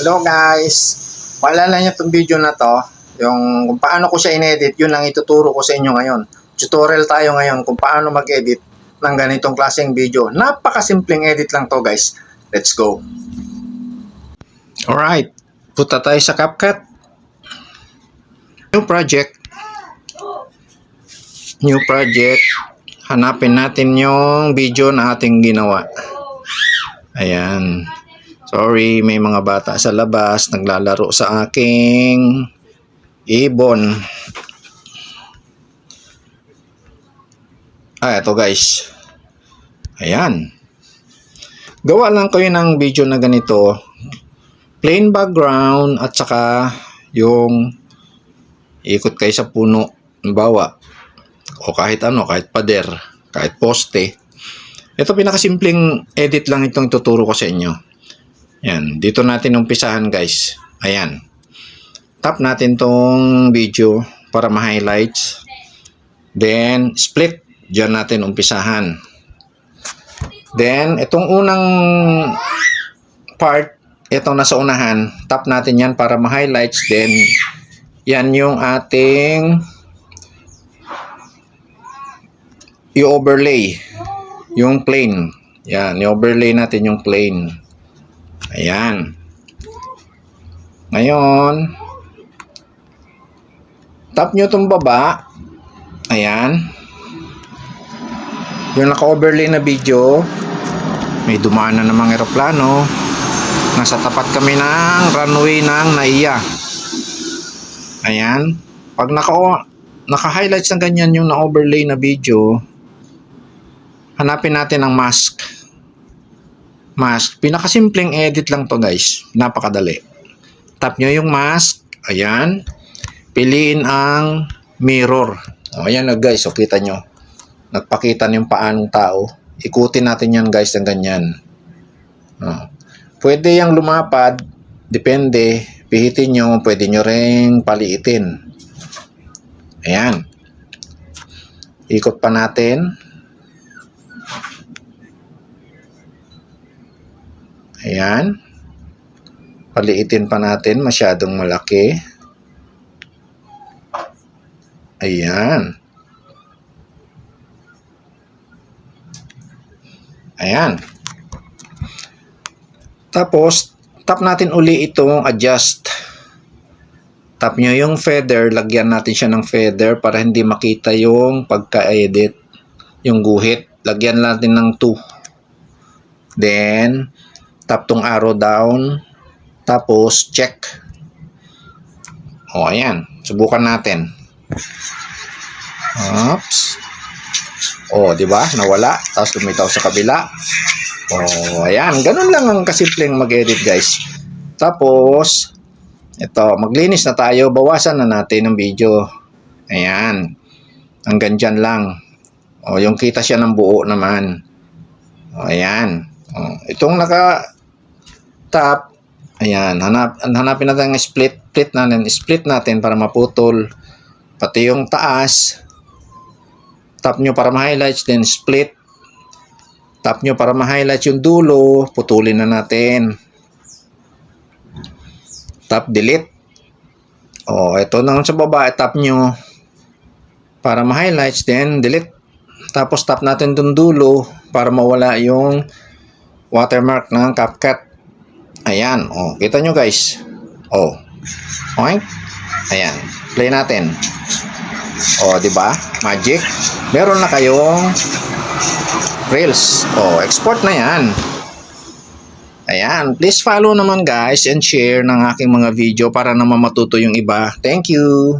Hello guys! Paalala niyo itong video na to, yung kung paano ko siya inedit, yun lang ituturo ko sa inyo ngayon. Tutorial tayo ngayon kung paano mag-edit ng ganitong klaseng video. Napakasimpleng edit lang to guys. Let's go! Alright, punta tayo sa CapCut. New project. New project. Hanapin natin yung video na ating ginawa. Ayan. Sorry, may mga bata sa labas naglalaro sa aking ibon. Ah, eto guys. Ayan. Gawa lang kayo ng video na ganito. Plain background at saka yung ikot kayo sa puno. Bawa. O kahit ano, kahit pader, kahit poste. Ito pinakasimpleng edit lang itong ituturo ko sa inyo. Yan, dito natin umpisahan guys. Ayan. Tap natin tong video para ma-highlights. Then, split. Diyan natin umpisahan. Then, itong unang part, itong nasa unahan, tap natin yan para ma-highlights. Then, yan yung ating i-overlay yung plane. Yan, i-overlay natin yung plane. Ayan. Ngayon, tap nyo itong baba. Ayan. Yung naka-overlay na video, may dumaan na namang eroplano. Nasa tapat kami ng runway ng NAIA. Ayan. Pag naka naka-highlights ng ganyan yung na-overlay na video, hanapin natin ang mask. Mask. Pinakasimpleng edit lang to guys. Napakadali. Tap nyo yung mask. Ayan. Piliin ang mirror. O, ayan na guys. O, kita nyo. Nagpakita na yung paanong tao. Ikutin natin yan guys ng ganyan. O. Pwede yung lumapad. Depende. Pihitin nyo. Pwede nyo ring paliitin. Ayan. Ikot pa natin. Ayan. Paliitin pa natin. Masyadong malaki. Ayan. Ayan. Tapos, tap natin uli itong adjust. Tap nyo yung feather. Lagyan natin siya ng feather para hindi makita yung pagka-edit. Yung guhit. Lagyan natin ng 2. Then, tap tong arrow down, tapos check. O, ayan. Subukan natin. Oops. O, di ba? Nawala. Tapos lumitaw sa kabila. O, ayan. Ganun lang ang kasimpleng mag-edit, guys. Tapos, ito, maglinis na tayo. Bawasan na natin ang video. Ayan. Hanggang dyan lang. O, yung kita siya ng buo naman. O, ayan. O, itong naka tap, ayan, hanap, hanapin natin ang split, split natin, split natin para maputol. Pati yung taas, tap nyo para ma-highlights, then split. Tap nyo para ma-highlights yung dulo, putulin na natin. Tap delete. O, ito na sa baba, tap nyo para ma-highlights, then delete. Tapos tap natin dun dulo para mawala yung watermark ng CapCut. Ayan, oh, kita nyo guys. Oh. Okay? Ayan, play natin. Oh, di ba? Magic. Meron na kayong Reels. Oh, export na 'yan. Ayan, please follow naman guys and share ng aking mga video para naman matuto yung iba. Thank you.